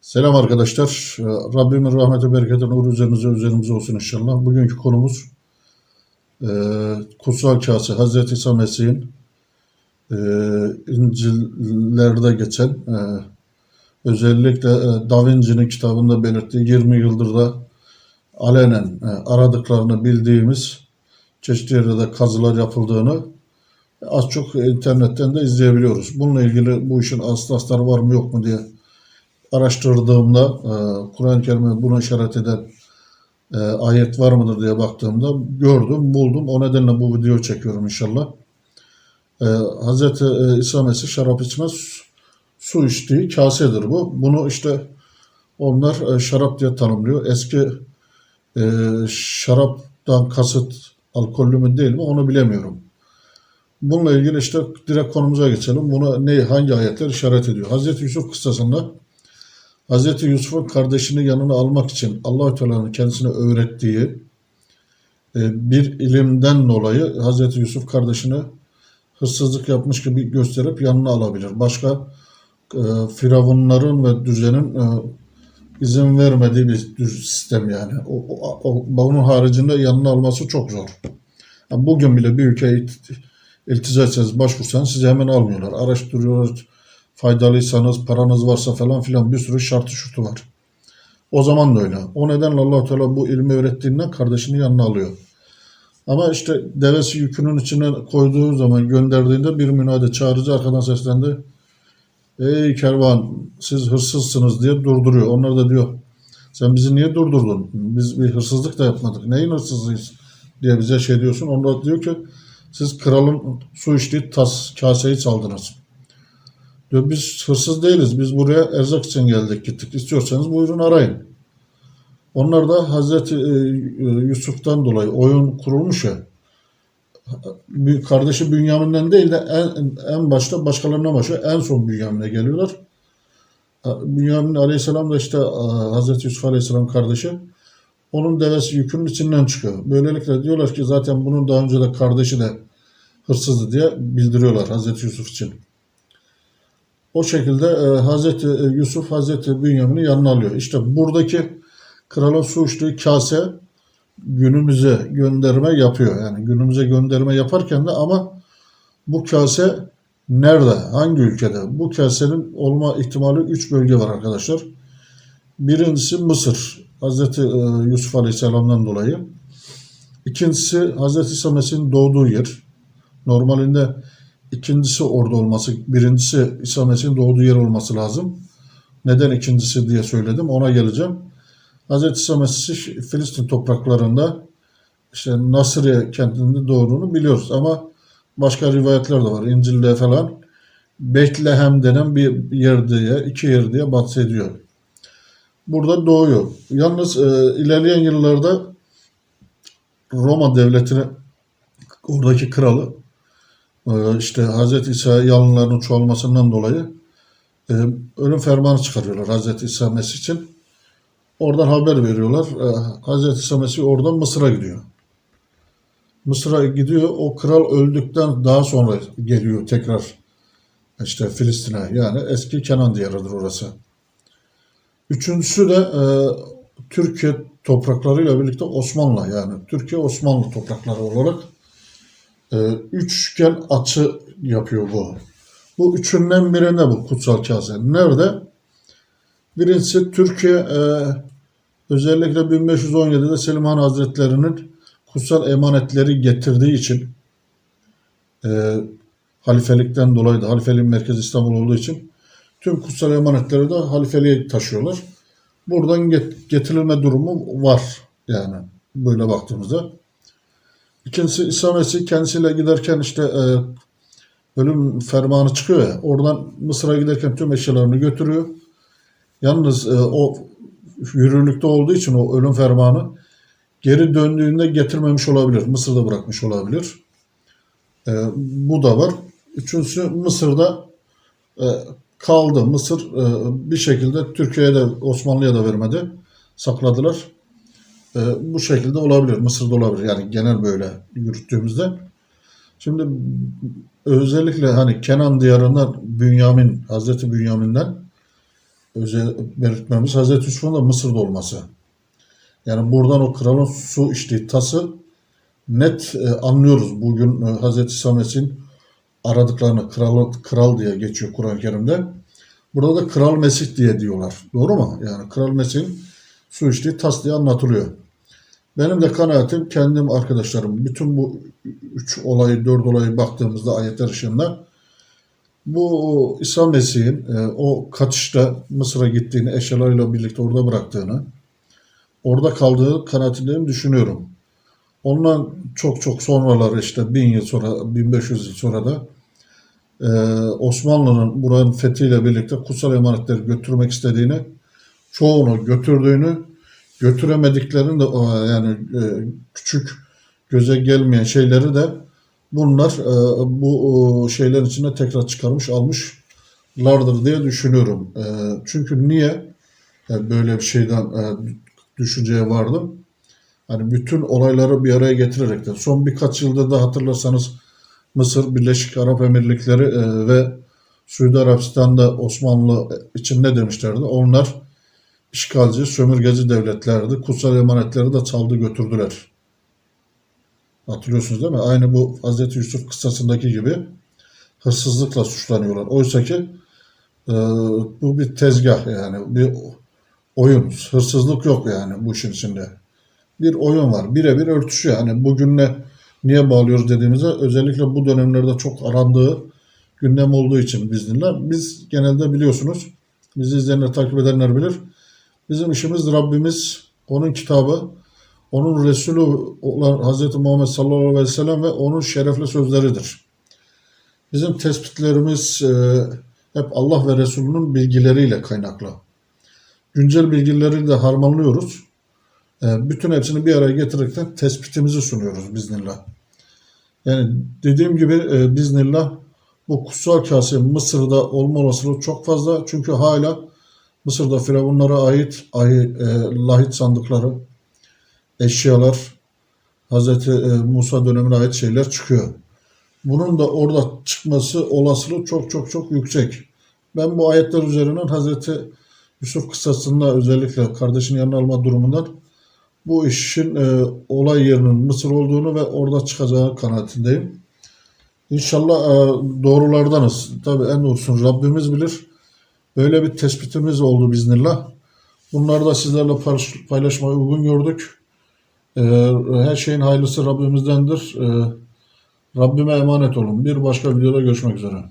Selam arkadaşlar. Ee, Rabbimin rahmeti, bereketi, nuru üzerinize, üzerimize olsun inşallah. Bugünkü konumuz e, Kutsal Kase, Hazreti İsa Mesih'in e, İncil'lerde geçen e, özellikle e, Da Vinci'nin kitabında belirttiği 20 yıldır da alenen e, aradıklarını bildiğimiz çeşitli yerlerde kazılar yapıldığını az çok internetten de izleyebiliyoruz. Bununla ilgili bu işin aslı var mı yok mu diye araştırdığımda e, Kur'an-ı Kerim'e buna işaret eden e, ayet var mıdır diye baktığımda gördüm, buldum. O nedenle bu videoyu çekiyorum inşallah. E, Hz. e, İsa Mesih şarap içmez, su içtiği kasedir bu. Bunu işte onlar e, şarap diye tanımlıyor. Eski e, şaraptan kasıt alkollü mü değil mi onu bilemiyorum. Bununla ilgili işte direkt konumuza geçelim. Buna ne hangi ayetler işaret ediyor? Hazreti Yusuf kıssasında Hazreti Yusuf'un kardeşini yanına almak için Allahü Teala'nın kendisine öğrettiği e, bir ilimden dolayı Hazreti Yusuf kardeşini hırsızlık yapmış gibi gösterip yanına alabilir. Başka e, firavunların ve düzenin e, izin vermediği bir sistem yani. O, o, o, bunun haricinde yanına alması çok zor. Bugün bile bir ülkeye ilt- iltica etseniz, başvursanız sizi hemen almıyorlar. Araştırıyorlar, faydalıysanız, paranız varsa falan filan bir sürü şartı şurtu var. O zaman da öyle. O nedenle allah Teala bu ilmi öğrettiğinden kardeşini yanına alıyor. Ama işte devesi yükünün içine koyduğu zaman gönderdiğinde bir münade çağırıcı arkadan seslendi. Ey kervan siz hırsızsınız diye durduruyor. Onlar da diyor sen bizi niye durdurdun? Biz bir hırsızlık da yapmadık. Neyin hırsızlığıyız diye bize şey diyorsun. Onlar diyor ki siz kralın su içtiği tas kaseyi çaldınız. Diyor biz hırsız değiliz. Biz buraya erzak için geldik gittik. İstiyorsanız buyurun arayın. Onlar da Hazreti e, Yusuf'tan dolayı oyun kurulmuş ya. Kardeşi Bünyamin'den değil de en, en başta başkalarına başlıyor. En son Bünyamin'e geliyorlar. Bünyamin Aleyhisselam da işte e, Hazreti Yusuf Aleyhisselam kardeşi. Onun devesi yükünün içinden çıkıyor. Böylelikle diyorlar ki zaten bunun daha önce de kardeşi de hırsızdı diye bildiriyorlar Hazreti Yusuf için. O şekilde e, Hazreti Yusuf Hazreti Bünyamin'i yanına alıyor. İşte buradaki kralın su içtiği kase günümüze gönderme yapıyor. Yani günümüze gönderme yaparken de ama bu kase nerede? Hangi ülkede? Bu kasenin olma ihtimali 3 bölge var arkadaşlar. Birincisi Mısır. Hazreti e, Yusuf Aleyhisselam'dan dolayı. İkincisi Hazreti İsa Mesih'in doğduğu yer. Normalinde ikincisi orada olması, birincisi İsa Mesih'in doğduğu yer olması lazım. Neden ikincisi diye söyledim. Ona geleceğim. Hazreti İsa Mesih Filistin topraklarında işte Nasriye kentinde doğduğunu biliyoruz ama başka rivayetler de var. İncil'de falan Betlehem denen bir yer diye, iki yer diye bahsediyor. Burada doğuyor. Yalnız e, ilerleyen yıllarda Roma devletine oradaki kralı işte Hazreti İsa yalınlarının çoğalmasından dolayı e, ölüm fermanı çıkarıyorlar Hazreti İsa Mesih için. Oradan haber veriyorlar. E, Hazreti İsa Mesih oradan Mısır'a gidiyor. Mısır'a gidiyor. O kral öldükten daha sonra geliyor tekrar işte Filistin'e. Yani eski Kenan diyarıdır orası. Üçüncüsü de e, Türkiye topraklarıyla birlikte Osmanlı yani Türkiye Osmanlı toprakları olarak e, üçgen açı yapıyor bu. Bu üçünden birinde bu kutsal kase. Nerede? Birincisi Türkiye e, özellikle 1517'de Selim Han Hazretleri'nin kutsal emanetleri getirdiği için e, halifelikten dolayı da halifeliğin merkezi İstanbul olduğu için tüm kutsal emanetleri de halifeliğe taşıyorlar. Buradan get- getirilme durumu var yani böyle baktığımızda. İkincisi İsa Mesih kendisiyle giderken işte e, ölüm fermanı çıkıyor ya oradan Mısır'a giderken tüm eşyalarını götürüyor. Yalnız e, o yürürlükte olduğu için o ölüm fermanı geri döndüğünde getirmemiş olabilir. Mısır'da bırakmış olabilir. E, bu da var. Üçüncüsü Mısır'da e, kaldı. Mısır e, bir şekilde Türkiye'ye de Osmanlı'ya da vermedi. Sakladılar. E, bu şekilde olabilir. Mısır'da olabilir. Yani genel böyle yürüttüğümüzde. Şimdi özellikle hani Kenan diyarından Bünyamin, Hazreti Bünyamin'den özel belirtmemiz Hazreti Yusuf'un da Mısır'da olması. Yani buradan o kralın su içtiği tası net e, anlıyoruz. Bugün e, Hazreti Samet'in aradıklarını kral, kral diye geçiyor Kur'an-ı Kerim'de. Burada da Kral Mesih diye diyorlar. Doğru mu? Yani Kral Mesih'in su içtiği tas diye anlatılıyor. Benim de kanaatim kendim arkadaşlarım bütün bu üç olayı dört olayı baktığımızda ayetler ışığında bu İsa Mesih'in e, o kaçışta Mısır'a gittiğini eşyalarıyla birlikte orada bıraktığını orada kaldığı kanaatindeyim düşünüyorum. Ondan çok çok sonraları işte 1000 yıl sonra 1500 yıl sonra da e, Osmanlı'nın buranın fethiyle birlikte kutsal emanetleri götürmek istediğini çoğunu götürdüğünü götüremediklerini de e, yani e, küçük göze gelmeyen şeyleri de bunlar e, bu şeylerin içine tekrar çıkarmış almışlardır diye düşünüyorum. Çünkü niye böyle bir şeyden düşünceye vardım? Hani bütün olayları bir araya getirerek de son birkaç yılda da hatırlarsanız Mısır, Birleşik Arap Emirlikleri ve Suudi Arabistan'da Osmanlı için ne demişlerdi? Onlar işgalci, sömürgeci devletlerdi. Kutsal emanetleri de çaldı götürdüler. Hatırlıyorsunuz değil mi? Aynı bu Hazreti Yusuf kıssasındaki gibi hırsızlıkla suçlanıyorlar. Oysa ki e, bu bir tezgah yani bir oyun. Hırsızlık yok yani bu işin içinde. Bir oyun var. Birebir örtüşüyor. Yani bugünle niye bağlıyoruz dediğimizde özellikle bu dönemlerde çok arandığı gündem olduğu için bizniller. Biz genelde biliyorsunuz bizi izleyenler takip edenler bilir. Bizim işimiz Rabbimiz, onun kitabı, onun Resulü olan Hz. Muhammed sallallahu aleyhi ve sellem ve onun şerefli sözleridir. Bizim tespitlerimiz e, hep Allah ve Resulünün bilgileriyle kaynaklı. Güncel bilgileri de harmanlıyoruz. E, bütün hepsini bir araya getirirken tespitimizi sunuyoruz biznillah. Yani dediğim gibi e, biznillah bu kutsal kase Mısır'da olma olasılığı çok fazla. Çünkü hala Mısır'da firavunlara ait e, lahit sandıkları, eşyalar, Hz. Musa dönemine ait şeyler çıkıyor. Bunun da orada çıkması olasılığı çok çok çok yüksek. Ben bu ayetler üzerinden Hz. Yusuf kıssasında özellikle kardeşini yanına alma durumundan bu işin e, olay yerinin Mısır olduğunu ve orada çıkacağı kanaatindeyim. İnşallah e, doğrulardanız. Tabi en doğrusunu Rabbimiz bilir. Böyle bir tespitimiz oldu biznillah. Bunları da sizlerle paylaş- paylaşmayı uygun gördük. E, her şeyin hayırlısı Rabbimizdendir. E, Rabbime emanet olun. Bir başka videoda görüşmek üzere.